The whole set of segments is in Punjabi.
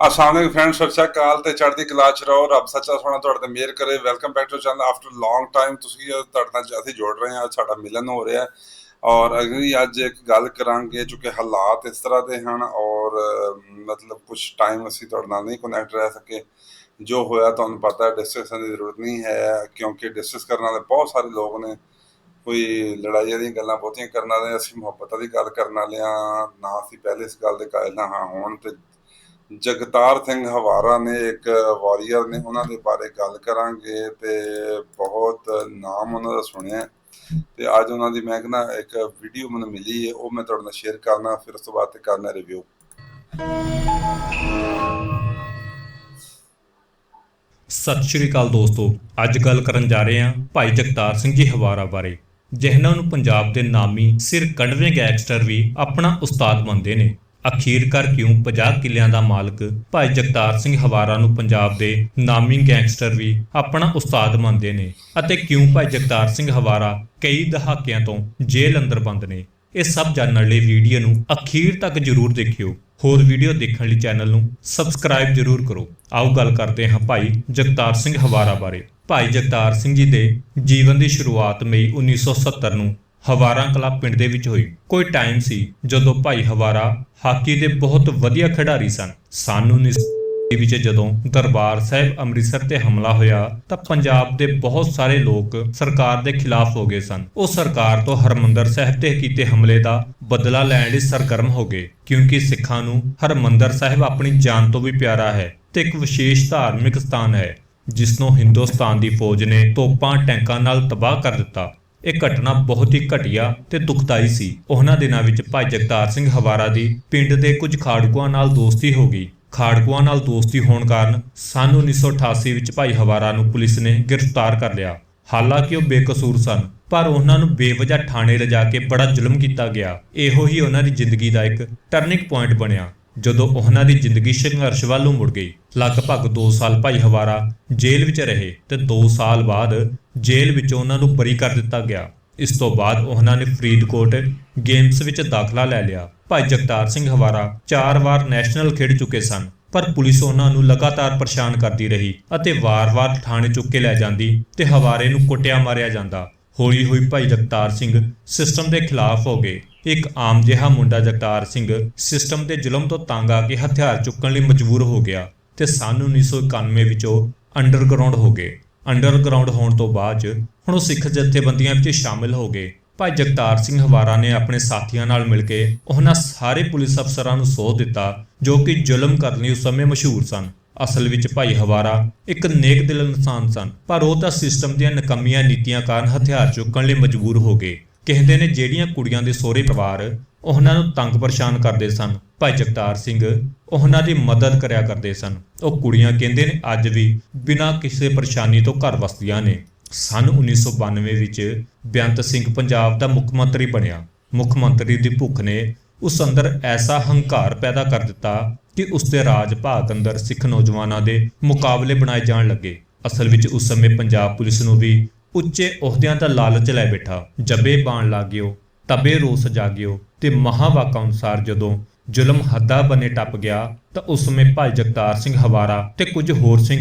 ਅਸਾਮਿਕ ਫਰੈਂਡ ਸਤਿ ਸ਼੍ਰੀ ਅਕਾਲ ਤੇ ਚੜ੍ਹਦੀ ਕਲਾ ਚ ਰਹੋ। ਰੱਬ ਸੱਚਾ ਸੋਹਣਾ ਤੁਹਾਡੇ ਤੇ ਮਿਹਰ ਕਰੇ। Welcome back to channel after long time ਤੁਸੀਂ ਤੁਹਾਡੇ ਨਾਲ ਅਸੀਂ ਜੁੜ ਰਹੇ ਹਾਂ ਅੱਜ ਸਾਡਾ ਮਿਲਨ ਹੋ ਰਿਹਾ ਔਰ ਅਗਲੀ ਅੱਜ ਇੱਕ ਗੱਲ ਕਰਾਂਗੇ ਚੁੱਕਿ ਹਾਲਾਤ ਇਸ ਤਰ੍ਹਾਂ ਦੇ ਹਨ ਔਰ ਮਤਲਬ ਕੁਝ ਟਾਈਮ ਅਸੀਂ ਤੁਹਾਡੇ ਨਾਲ ਨਹੀਂ ਕਨੈਕਟ ਰਹਿ ਸਕੇ। ਜੋ ਹੋਇਆ ਤੁਹਾਨੂੰ ਪਤਾ ਹੈ ਡਿਸਕਸ਼ਨ ਦੀ ਜ਼ਰੂਰਤ ਨਹੀਂ ਹੈ, ਕਿਉਂਕਿ ਡਿਸਕਸ ਕਰਨ ਵਾਲੇ ਬਹੁਤ ਸਾਰੇ ਲੋਕ ਨੇ। ਕੋਈ ਲੜਾਈਆਂ ਦੀਆਂ ਗੱਲਾਂ ਬਹੁਤੀਆਂ ਕਰਨ ਵਾਲੇ, ਅਸੀਂ ਮੁਹੱਬਤਾਂ ਦੀ ਗੱਲ ਕਰਨ ਵਾਲੇ ਹਾਂ। ਨਾ ਅਸੀਂ ਪਹਿਲੇ ਇਸ ਗੱਲ ਦੇ ਕਾਇਲ ਨਾ ਹਾਂ, ਹੁਣ ਤੇ ਜਗਤਾਰ ਸਿੰਘ ਹਵਾਰਾ ਨੇ ਇੱਕ ਵਾਰੀਅਰ ਨੇ ਉਹਨਾਂ ਦੇ ਬਾਰੇ ਗੱਲ ਕਰਾਂਗੇ ਤੇ ਬਹੁਤ ਨਾਮ ਉਹਨਾਂ ਦਾ ਸੁਣਿਆ ਹੈ। ਤੇ ਅੱਜ ਉਹਨਾਂ ਦੀ ਮੈਂ ਕਹਿੰਦਾ ਇੱਕ ਵੀਡੀਓ ਮੈਨੂੰ ਮਿਲੀ ਹੈ, ਉਹ ਮੈਂ ਤੁਹਾਡੇ ਨਾਲ ਸ਼ੇਅਰ ਕਰਨਾ, ਫਿਰ ਉਸ ਤੋਂ ਬਾਅਦ ਤੇ ਕਰਨਾ ਰਿਵਿਊ ਸਤਿ ਸ਼੍ਰੀ ਅਕਾਲ ਦੋਸਤੋ, ਅੱਜ ਗੱਲ ਕਰਨ ਜਾ ਰਹੇ ਹਾਂ ਭਾਈ ਜਗਤਾਰ ਸਿੰਘ ਜੀ ਹਵਾਰਾ ਬਾਰੇ, ਜਿਹਨਾਂ ਨੂੰ ਪੰਜਾਬ ਦੇ ਨਾਮੀ ਸਿਰ ਕੱਢਵੇਂ ਗੈਂਗਸਟਰ ਵੀ ਆਪਣਾ ਉਸਤਾਦ ਮੰਨਦੇ ਨੇ ਅਖੀਰਕਾਰ ਕਿਉਂ 50 ਕਿੱਲਿਆਂ ਦਾ ਮਾਲਕ ਭਾਈ ਜਗਤਾਰ ਸਿੰਘ ਹਵਾਰਾ ਨੂੰ ਪੰਜਾਬ ਦੇ ਨਾਮੀ ਗੈਂਗਸਟਰ ਵੀ ਆਪਣਾ ਉਸਤਾਦ ਮੰਨਦੇ ਨੇ? ਅਤੇ ਕਿਉਂ ਭਾਈ ਜਗਤਾਰ ਸਿੰਘ ਹਵਾਰਾ ਕਈ ਦਹਾਕਿਆਂ ਤੋਂ ਜੇਲ੍ਹ ਅੰਦਰ ਬੰਦ ਨੇ? ਇਹ ਸਭ ਜਾਣਨ ਲਈ ਵੀਡੀਓ ਨੂੰ ਅਖੀਰ ਤੱਕ ਜਰੂਰ ਦੇਖਿਓ। ਹੋਰ ਵੀਡੀਓ ਦੇਖਣ ਲਈ ਚੈਨਲ ਨੂੰ ਸਬਸਕ੍ਰਾਈਬ ਜਰੂਰ ਕਰੋ। ਆਓ ਗੱਲ ਕਰਦੇ ਹਾਂ ਭਾਈ ਜਗਤਾਰ ਸਿੰਘ ਹਵਾਰਾ ਬਾਰੇ। ਭਾਈ ਜਗਤਾਰ ਸਿੰਘ ਜੀ ਦੇ ਜੀਵਨ ਦੀ ਸ਼ੁਰੂਆਤ ਮਈ 1970 ਨੂੰ ਹਵਾਰਾ ਕਲਾ ਪਿੰਡ ਦੇ ਵਿੱਚ ਹੋਈ। ਕੋਈ ਟਾਈਮ ਸੀ ਜਦੋਂ ਭਾਈ ਹਵਾਰਾ ਹਾਕੀ ਦੇ ਬਹੁਤ ਵਧੀਆ ਖਿਡਾਰੀ ਸਨ। ਸਾਨੂੰ 19 ਵਿੱਚ ਜਦੋਂ ਦਰਬਾਰ ਸਾਹਿਬ ਅੰਮ੍ਰਿਤਸਰ ਤੇ ਹਮਲਾ ਹੋਇਆ ਤਾਂ ਪੰਜਾਬ ਦੇ ਬਹੁਤ ਸਾਰੇ ਲੋਕ ਸਰਕਾਰ ਦੇ ਖਿਲਾਫ ਹੋ ਗਏ ਸਨ। ਉਹ ਸਰਕਾਰ ਤੋਂ ਹਰਮੰਦਰ ਸਾਹਿਬ ਤੇ ਕੀਤੇ ਹਮਲੇ ਦਾ ਬਦਲਾ ਲੈਣ ਲਈ ਸਰਗਰਮ ਹੋ ਗਏ, ਕਿਉਂਕਿ ਸਿੱਖਾਂ ਨੂੰ ਹਰਮੰਦਰ ਸਾਹਿਬ ਆਪਣੀ ਜਾਨ ਤੋਂ ਵੀ ਪਿਆਰਾ ਹੈ ਤੇ ਇੱਕ ਵਿਸ਼ੇਸ਼ ਧਾਰਮਿਕ ਸਥਾਨ ਹੈ ਜਿਸ ਨੂੰ ਹਿੰਦੁਸਤਾਨ ਦੀ ਫੌਜ ਨੇ ਤੋਪਾਂ ਟੈਂਕਾਂ ਨਾਲ ਤਬਾਹ ਕਰ ਦਿੱਤਾ। ਇਹ ਘਟਨਾ ਬਹੁਤ ਹੀ ਘਟੀਆ ਤੇ ਦੁਖਦਾਈ ਸੀ। ਉਹਨਾਂ ਦਿਨਾਂ ਵਿੱਚ ਭਾਈ ਜਗਤਾਰ ਸਿੰਘ ਹਵਾਰਾ ਦੀ ਪਿੰਡ ਦੇ ਕੁਝ ਖਾੜਕੂਆਂ ਨਾਲ ਦੋਸਤੀ ਹੋ ਗਈ। ਖਾੜਕੂਆਂ ਨਾਲ ਦੋਸਤੀ ਹੋਣ ਕਾਰਨ ਸਨ 1988 ਵਿੱਚ ਭਾਈ ਹਵਾਰਾ ਨੂੰ ਪੁਲਿਸ ਨੇ ਗ੍ਰਿਫਤਾਰ ਕਰ ਲਿਆ। ਹਾਲਾਂਕਿ ਉਹ ਬੇਕਸੂਰ ਸਨ, ਪਰ ਉਹਨਾਂ ਨੂੰ ਬੇਵਜ੍ਹਾ ਥਾਣੇ ਲਿਜਾ ਕੇ ਬੜਾ ਜ਼ੁਲਮ ਕੀਤਾ ਗਿਆ। ਇਹੋ ਹੀ ਉਹਨਾਂ ਦੀ ਜ਼ਿੰਦਗੀ ਦਾ ਇੱਕ ਟਰਨਿੰਗ ਪੁਆਇੰਟ ਬਣਿਆ। ਜਦੋਂ ਉਹਨਾਂ ਦੀ ਜ਼ਿੰਦਗੀ ਸੰਘਰਸ਼ ਵੱਲ ਨੂੰ ਮੁੜ ਗਈ। ਲਗਭਗ 2 ਸਾਲ ਭਾਈ ਹਵਾਰਾ ਜੇਲ੍ਹ ਵਿੱਚ ਰਹੇ ਤੇ 2 ਸਾਲ ਬਾਅਦ ਜੇਲ੍ਹ ਵਿੱਚੋਂ ਉਹਨਾਂ ਨੂੰ ਬਰੀ ਕਰ ਦਿੱਤਾ ਗਿਆ। ਇਸ ਤੋਂ ਬਾਅਦ ਉਹਨਾਂ ਨੇ ਫਰੀਦਕੋਟ ਗੇਮਸ ਵਿੱਚ ਦਾਖਲਾ ਲੈ ਲਿਆ। ਭਾਈ ਜਗਤਾਰ ਸਿੰਘ ਹਵਾਰਾ ਚਾਰ ਵਾਰ ਨੈਸ਼ਨਲ ਖੇਡ ਚੁੱਕੇ ਸਨ, ਪਰ ਪੁਲਿਸ ਉਹਨਾਂ ਨੂੰ ਲਗਾਤਾਰ ਪਰੇਸ਼ਾਨ ਕਰਦੀ ਰਹੀ ਅਤੇ ਵਾਰ-ਵਾਰ ਥਾਣੇ ਚੁੱਕ ਕੇ ਲੈ ਜਾਂਦੀ ਤੇ ਹਵਾਰੇ ਨੂੰ ਕੁੱਟਿਆ ਮਾਰਿਆ ਜਾਂਦਾ। ਹੌਲੀ ਹੌਲੀ ਭਾਈ ਜਗਤਾਰ ਸਿੰਘ ਸਿਸਟਮ ਦੇ ਖਿਲਾਫ ਹੋ ਗਏ। ਇੱਕ ਆਮ ਜਿਹਾ ਮੁੰਡਾ ਜਗਤਾਰ ਸਿੰਘ ਸਿਸਟਮ ਦੇ ਜ਼ੁਲਮ ਤੋਂ ਤੰਗ ਆ ਕੇ ਹਥਿਆਰ ਚੁੱਕਣ ਲਈ ਮਜਬੂਰ ਹੋ ਗਿਆ ਤੇ ਸਨ 1991 ਵਿੱਚ ਉਹ ਅੰਡਰਗਰਾਉਂਡ ਹੋ ਗਏ। ਅੰਡਰਗਰਾਉਂਡ ਹੋਣ ਤੋਂ ਬਾਅਦ 'ਚ ਹੁਣ ਉਹ ਸਿੱਖ ਜਥੇਬੰਦੀਆਂ ਵਿੱਚ ਸ਼ਾਮਿਲ ਹੋ ਗਏ। ਭਾਈ ਜਗਤਾਰ ਸਿੰਘ ਹਵਾਰਾ ਨੇ ਆਪਣੇ ਸਾਥੀਆਂ ਨਾਲ ਮਿਲ ਕੇ ਉਹਨਾਂ ਸਾਰੇ ਪੁਲਿਸ ਅਫਸਰਾਂ ਨੂੰ ਸੋਧ ਦਿੱਤਾ, ਜੋ ਕਿ ਜ਼ੁਲਮ ਕਰਨ ਲਈ ਉਸ ਸਮੇਂ ਮਸ਼ਹੂਰ ਸਨ। ਅਸਲ ਵਿੱਚ ਭਾਈ ਹਵਾਰਾ ਇੱਕ ਨੇਕ ਦਿਲ ਇਨਸਾਨ ਸਨ, ਪਰ ਉਹ ਤਾਂ ਸਿਸਟਮ ਦੀਆਂ ਨਕਮੀਆਂ ਨੀਤੀਆਂ ਕਾਰਨ ਹਥਿਆਰ ਚੁੱਕਣ ਲਈ ਮਜਬੂਰ ਹੋ ਗਏ। ਕਹਿੰਦੇ ਨੇ ਜਿਹੜੀਆਂ ਕੁੜੀਆਂ ਦੇ ਸਹੁਰੇ ਪਰਿਵਾਰ ਉਹਨਾਂ ਨੂੰ ਤੰਗ ਪਰੇਸ਼ਾਨ ਕਰਦੇ ਸਨ, ਭਾਈ ਜਗਤਾਰ ਸਿੰਘ ਉਹਨਾਂ ਦੀ ਮਦਦ ਕਰਿਆ ਕਰਦੇ ਸਨ। ਉਹ ਕੁੜੀਆਂ ਕਹਿੰਦੇ ਨੇ ਅੱਜ ਵੀ ਬਿਨਾਂ ਕਿਸੇ ਪਰੇਸ਼ਾਨੀ ਤੋਂ ਘਰ ਵਸਦੀਆਂ ਨੇ। ਸਨ 1992 ਵਿੱਚ ਬੇਅੰਤ ਸਿੰਘ ਪੰਜਾਬ ਦਾ ਮੁੱਖ ਮੰਤਰੀ ਬਣਿਆ। ਮੁੱਖ ਮੰਤਰੀ ਦੀ ਭੁੱਖ ਨੇ ਉਸ ਅੰਦਰ ਐਸਾ ਹੰਕਾਰ ਪੈਦਾ ਕਰ ਦਿੱਤਾ ਕਿ ਉਸ ਦੇ ਰਾਜ ਭਾਗ ਅੰਦਰ ਸਿੱਖ ਨੌਜਵਾਨਾਂ ਦੇ ਮੁਕਾਬਲੇ ਬਣਾਏ ਜਾਣ ਲੱਗੇ। ਅਸਲ ਵਿੱਚ ਉਸ ਸਮੇਂ ਪੰਜਾਬ ਪੁਲਿਸ ਨੂੰ ਵੀ ਉੱਚੇ ਅਹੁਦਿਆਂ ਦਾ ਲਾਲਚ ਲੈ ਬੈਠਾ। ਜਬੇ ਬਾਣ ਲਾਗਿਓ ਤਬੇ ਰੋਸ ਜਾਗਿਓ ਤੇ ਮਹਾਵਾਕਾ ਅਨੁਸਾਰ ਜਦੋਂ ਜ਼ੁਲਮ ਹੱਦਾ ਬਨੇ ਟੱਪ ਗਿਆ ਤਾਂ ਉਸ ਸਮੇਂ ਭਾਈ ਜਗਤਾਰ ਸਿੰਘ ਹਵਾਰਾ ਤੇ ਕੁਝ ਹੋਰ ਸਿੰਘ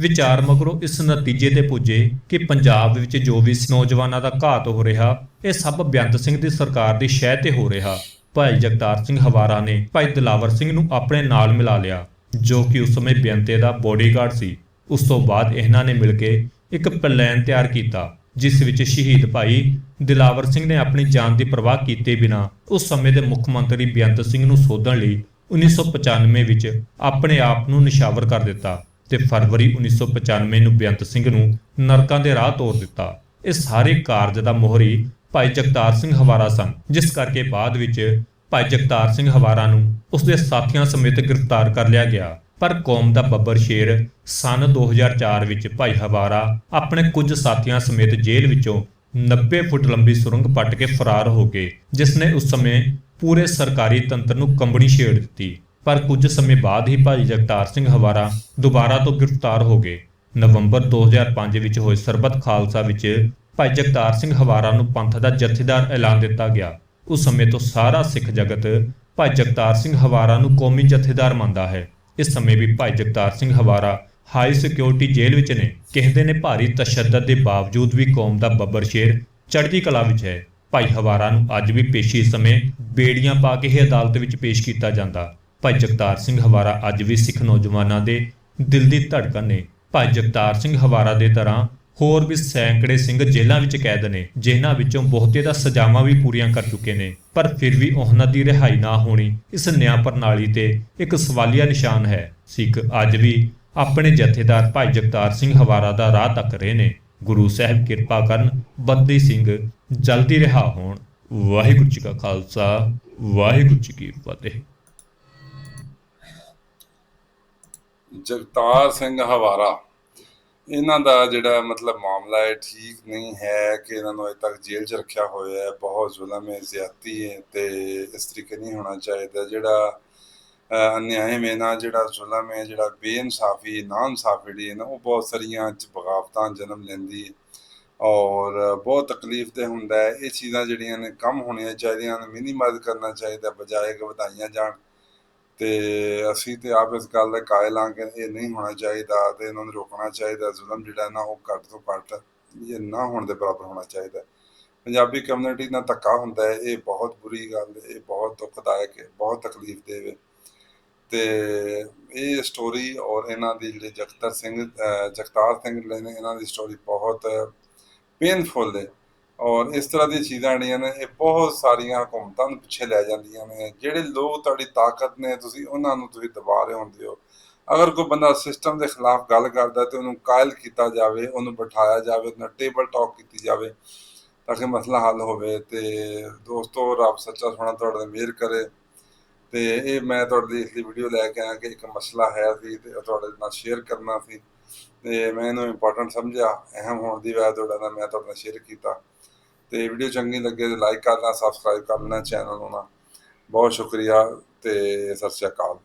ਵਿਚਾਰ ਮਗਰੋਂ ਇਸ ਨਤੀਜੇ ਤੇ ਪੁੱਜੇ ਕਿ ਪੰਜਾਬ ਵਿੱਚ ਜੋ ਵੀ ਨੌਜਵਾਨਾਂ ਦਾ ਘਾਤ ਹੋ ਰਿਹਾ, ਇਹ ਸਭ ਬੇਅੰਤ ਸਿੰਘ ਦੀ ਸਰਕਾਰ ਦੀ ਸ਼ਹਿ ਤੇ ਹੋ ਰਿਹਾ। ਭਾਈ ਜਗਤਾਰ ਸਿੰਘ ਹਵਾਰਾ ਨੇ ਭਾਈ ਦਲਾਵਰ ਸਿੰਘ ਨੂੰ ਆਪਣੇ ਨਾਲ ਮਿਲਾ ਲਿਆ, ਜੋ ਕਿ ਉਸ ਸਮੇਂ ਬੇਅੰਤੇ ਦਾ ਬੋਡੀਗਾਰਡ ਸੀ। ਉਸ ਤੋਂ ਬਾਅਦ ਇਹਨਾਂ ਨੇ ਮਿਲ ਕੇ ਇੱਕ ਪਲਾਨ ਤਿਆਰ ਕੀਤਾ, ਜਿਸ ਵਿੱਚ ਸ਼ਹੀਦ ਭਾਈ ਦਿਲਾਵਰ ਸਿੰਘ ਨੇ ਆਪਣੀ ਜਾਨ ਦੀ ਪਰਵਾਹ ਕੀਤੇ ਬਿਨਾ ਉਸ ਸਮੇਂ ਦੇ ਮੁੱਖ ਮੰਤਰੀ ਬੇਅੰਤ ਸਿੰਘ ਨੂੰ ਸੋਧਣ ਲਈ 1995 ਵਿੱਚ ਆਪਣੇ ਆਪ ਨੂੰ ਨਿਸ਼ਾਵਰ ਕਰ ਦਿੱਤਾ ਤੇ ਫਰਵਰੀ 1995 ਨੂੰ ਬੇਅੰਤ ਸਿੰਘ ਨੂੰ ਨਰਕਾਂ ਦੇ ਰਾਹ ਤੋਰ ਦਿੱਤਾ। ਇਹ ਸਾਰੇ ਕਾਰਜ ਦਾ ਮੋਹਰੀ ਭਾਈ ਜਗਤਾਰ ਸਿੰਘ ਹਵਾਰਾ ਸਨ, ਜਿਸ ਕਰਕੇ ਬਾਅਦ ਵਿੱਚ ਭਾਈ ਜਗਤਾਰ ਸਿੰਘ ਹਵਾਰਾ ਨੂੰ ਉਸ ਦੇ ਸਾਥੀਆਂ ਸਮੇਤ ਗ੍ਰਿਫਤਾਰ ਕਰ ਲਿਆ ਗਿਆ। ਪਰ ਕੌਮ ਦਾ ਬੱਬਰ ਸ਼ੇਰ ਸਨ 2004 ਵਿੱਚ ਭਾਈ ਹਵਾਰਾ ਆਪਣੇ ਕੁਝ ਸਾਥੀਆਂ ਸਮੇਤ ਜੇਲ੍ਹ ਵਿੱਚੋਂ 90 ਫੁੱਟ ਲੰਬੀ ਸੁਰੰਗ ਪੱਟ ਕੇ ਫਰਾਰ ਹੋ ਗਏ ਜਿਸ ਨੇ ਉਸ ਸਮੇਂ ਪੂਰੇ ਸਰਕਾਰੀ ਤੰਤਰ ਨੂੰ ਕੰਬਣੀ ਛੇੜ ਦਿੱਤੀ। ਪਰ ਕੁਝ ਸਮੇਂ ਬਾਅਦ ਹੀ ਭਾਈ ਜਗਤਾਰ ਸਿੰਘ ਹਵਾਰਾ ਦੁਬਾਰਾ ਤੋਂ ਗ੍ਰਿਫਤਾਰ ਹੋ ਗਏ। ਨਵੰਬਰ 2005 ਵਿੱਚ ਹੋਏ ਸਰਬੱਤ ਖਾਲਸਾ ਵਿੱਚ ਭਾਈ ਜਗਤਾਰ ਸਿੰਘ ਹਵਾਰਾ ਨੂੰ ਪੰਥ ਦਾ ਜਥੇਦਾਰ ਐਲਾਨ ਦਿੱਤਾ ਗਿਆ। ਉਸ ਸਮੇਂ ਤੋਂ ਸਾਰਾ ਸਿੱਖ ਜਗਤ ਭਾਈ ਜਗਤਾਰ ਸਿੰਘ ਹਵਾਰਾ ਨੂੰ ਕੌਮੀ ਜਥੇਦਾਰ ਮੰਨਦਾ ਹੈ। ਇਸ ਸਮੇਂ ਵੀ Bhai Jagtar Singh Hawara high security jail ਵਿੱਚ ਨੇ। ਕਹਿੰਦੇ ਨੇ ਭਾਰੀ ਤਸ਼ੱਦਦ ਦੇ ਬਾਵਜੂਦ ਵੀ ਕੌਮ ਦਾ ਬੱਬਰ ਸ਼ੇਰ ਚੜ੍ਹਦੀ ਕਲਾ ਵਿੱਚ ਹੈ। ਭਾਈ ਹਵਾਰਾ ਨੂੰ ਅੱਜ ਵੀ ਪੇਸ਼ੀ ਸਮੇਂ ਬੇੜੀਆਂ ਪਾ ਕੇ ਹੀ ਅਦਾਲਤ ਵਿੱਚ ਪੇਸ਼ ਕੀਤਾ ਜਾਂਦਾ। ਭਾਈ ਜਗਤਾਰ ਸਿੰਘ ਹਵਾਰਾ ਅੱਜ ਵੀ ਸਿੱਖ ਨੌਜਵਾਨਾਂ ਦੇ ਦਿਲ ਦੀ ਧੜਕਣ ਨੇ। ਭਾਈ ਜਗਤਾਰ ਸਿੰਘ ਹਵਾਰਾ ਦੇ ਤਰ੍ਹਾਂ ਹੋਰ ਵੀ ਸੈਂਕੜੇ ਸਿੰਘ ਜੇਲ੍ਹਾਂ ਵਿੱਚ ਕੈਦ ਨੇ, ਜਿਨ੍ਹਾਂ ਵਿੱਚੋਂ ਬਹੁਤੇ ਦਾ ਸਜ਼ਾਵਾਂ ਵੀ ਪੂਰੀਆਂ ਕਰ ਚੁੱਕੇ ਨੇ, ਪਰ ਫਿਰ ਵੀ ਉਹਨਾਂ ਦੀ ਰਿਹਾਈ ਨਾ ਹੋਣੀ ਇਸ ਨਿਆਂ ਪ੍ਰਣਾਲੀ ਤੇ ਇੱਕ ਸਵਾਲੀਆ ਨਿਸ਼ਾਨ ਹੈ। ਸਿੱਖ ਅੱਜ ਵੀ ਆਪਣੇ ਜਥੇਦਾਰ ਭਾਈ ਜਗਤਾਰ ਸਿੰਘ ਹਵਾਰਾ ਦਾ ਰਾਹ ਤੱਕ ਰਹੇ ਨੇ। ਗੁਰੂ ਸਾਹਿਬ ਕਿਰਪਾ ਕਰਨ ਬੰਦੀ ਸਿੰਘ ਜਲਦੀ ਰਿਹਾ ਹੋਣ। ਵਾਹਿਗੁਰੂ ਜੀ ਕਾ ਖਾਲਸਾ, ਵਾਹਿਗੁਰੂ ਜੀ ਕੀ ਫਤਿਹ। ਜਗਤਾਰ ਸਿੰਘ ਹਵਾਰਾ ਇਹਨਾਂ ਦਾ ਜਿਹੜਾ ਮਤਲਬ ਮਾਮਲਾ ਹੈ ਠੀਕ ਨਹੀਂ ਹੈ ਕਿ ਇਹਨਾਂ ਨੂੰ ਅਜੇ ਤੱਕ ਜੇਲ੍ਹ 'ਚ ਰੱਖਿਆ ਹੋਇਆ ਹੈ। ਬਹੁਤ ਜ਼ੁਲਮ ਹੈ ਜ਼ਿਆਤੀ ਹੈ ਤੇ ਇਸ ਤਰੀਕੇ ਨਹੀਂ ਹੋਣਾ ਚਾਹੀਦਾ। ਜਿਹੜਾ ਅਹ, ਅਨਿਆਏ ਮੇ ਜਿਹੜਾ ਜ਼ੁਲਮ ਹੈ ਜਿਹੜਾ ਬੇਇਨਸਾਫੀ ਨਾ ਇਨਸਾਫੀ ਜਿਹੜੀ ਹੈ ਨਾ ਉਹ ਬਹੁਤ ਸਾਰੀਆਂ ਬਗਾਵਤਾਂ ਜਨਮ ਲੈਂਦੀ ਹੈ। ਔਰ ਬਹੁਤ ਤਕਲੀਫ ਤੇ ਹੁੰਦਾ ਹੈ। ਇਹ ਚੀਜ਼ਾਂ ਜਿਹੜੀਆਂ ਨੇ ਕਮ ਹੋਣੀਆਂ ਚਾਹੀਦੀਆਂ ਨੇ ਮਿਨੀਮਾਈਜ਼ ਕਰਨਾ ਚਾਹੀਦਾ ਬਜਾਏ ਕਿ ਵਧਾਈਆਂ ਜਾਣ। ਤੇ ਅਸੀਂ ਤੇ ਆਪ ਇਸ ਗੱਲ ਦੇ ਕਾਇਲ ਹਾਂ ਕਿ ਇਹ ਨਹੀਂ ਹੋਣਾ ਚਾਹੀਦਾ ਤੇ ਇਹਨਾਂ ਨੂੰ ਰੋਕਣਾ ਚਾਹੀਦਾ, ਜ਼ੁਲਮ ਜਿਹੜਾ ਨਾ ਉਹ ਘੱਟ ਤੋਂ ਘੱਟ ਇਹ ਨਾ ਹੋਣ ਦੇ ਬਰਾਬਰ ਹੋਣਾ ਚਾਹੀਦਾ। ਪੰਜਾਬੀ ਕਮਿਊਨਿਟੀ ਨਾਲ ਧੱਕਾ ਹੁੰਦਾ ਹੈ, ਇਹ ਬਹੁਤ ਬੁਰੀ ਗੱਲ ਹੈ ਇਹ ਬਹੁਤ ਦੁਖਦਾਇਕ ਹੈ, ਬਹੁਤ ਤਕਲੀਫ ਦੇਵੇ। ਤੇ ਇਹ ਸਟੋਰੀ ਔਰ ਇਹਨਾਂ ਦੀ ਜਿਹੜੇ ਜਗਤਰ ਸਿੰਘ ਜਗਤਾਰ ਸਿੰਘ ਜਿਹੜੇ ਨੇ, ਇਹਨਾਂ ਦੀ ਸਟੋਰੀ ਬਹੁਤ ਪੇਨਫੁਲ ਹੈ ਔਰ ਇਸ ਤਰ੍ਹਾਂ ਦੀਆਂ ਚੀਜ਼ਾਂ ਜਿਹੜੀਆਂ ਨੇ, ਇਹ ਬਹੁਤ ਸਾਰੀਆਂ ਹਕੂਮਤਾਂ ਨੂੰ ਪਿੱਛੇ ਲੈ ਜਾਂਦੀਆਂ ਨੇ। ਜਿਹੜੇ ਲੋਕ ਤੁਹਾਡੀ ਤਾਕਤ ਨੇ, ਤੁਸੀਂ ਉਹਨਾਂ ਨੂੰ ਤੁਸੀਂ ਦਬਾ ਰਹੇ ਹੁੰਦੇ ਹੋ। ਅਗਰ ਕੋਈ ਬੰਦਾ ਸਿਸਟਮ ਦੇ ਖਿਲਾਫ ਗੱਲ ਕਰਦਾ ਤੇ ਉਹਨੂੰ ਕਾਇਲ ਕੀਤਾ ਜਾਵੇ, ਉਹਨੂੰ ਬਿਠਾਇਆ ਜਾਵੇ, ਉਹਦੇ ਟੇਬਲ ਟਾਕ ਕੀਤੀ ਜਾਵੇ, ਤਾਂ ਕਿ ਮਸਲਾ ਹੱਲ ਹੋਵੇ ਤੇ ਦੋਸਤੋ, ਰੱਬ ਸੱਚਾ ਸੋਹਣਾ ਤੁਹਾਡੇ ਤੇ ਮਿਹਰ ਕਰੇ। ਤੇ ਇਹ ਮੈਂ ਤੁਹਾਡੇ ਲਈ ਇਸ ਲਈ ਵੀਡੀਓ ਲੈ ਕੇ ਆਇਆ ਕਿ ਇੱਕ ਮਸਲਾ ਹੈ ਸੀ ਤੇ ਉਹ ਤੁਹਾਡੇ ਨਾਲ ਸ਼ੇਅਰ ਕਰਨਾ ਸੀ। ਤੇ ਮੈਂ ਇਹਨੂੰ ਇੰਪੋਰਟੈਂਟ ਸਮਝਿਆ, ਅਹਿਮ ਹੋਣ ਦੀ ਵਜ੍ਹਾ ਤੁਹਾਡਾ ਨਾਲ ਮੈਂ ਤੁਹਾਡੇ ਨਾਲ ਸ਼ੇਅਰ ਕੀਤਾ। ਤੇ ਵੀਡੀਓ ਚੰਗੀ ਲੱਗੇ ਤੇ ਲਾਈਕ ਕਰਨਾ ਸਬਸਕ੍ਰਾਈਬ ਕਰ ਲੈਣਾ ਚੈਨਲ ਨੂੰ ਨਾ। ਬਹੁਤ ਸ਼ੁਕਰੀਆ ਤੇ ਸਤਿ ਸ਼੍ਰੀ ਅਕਾਲ।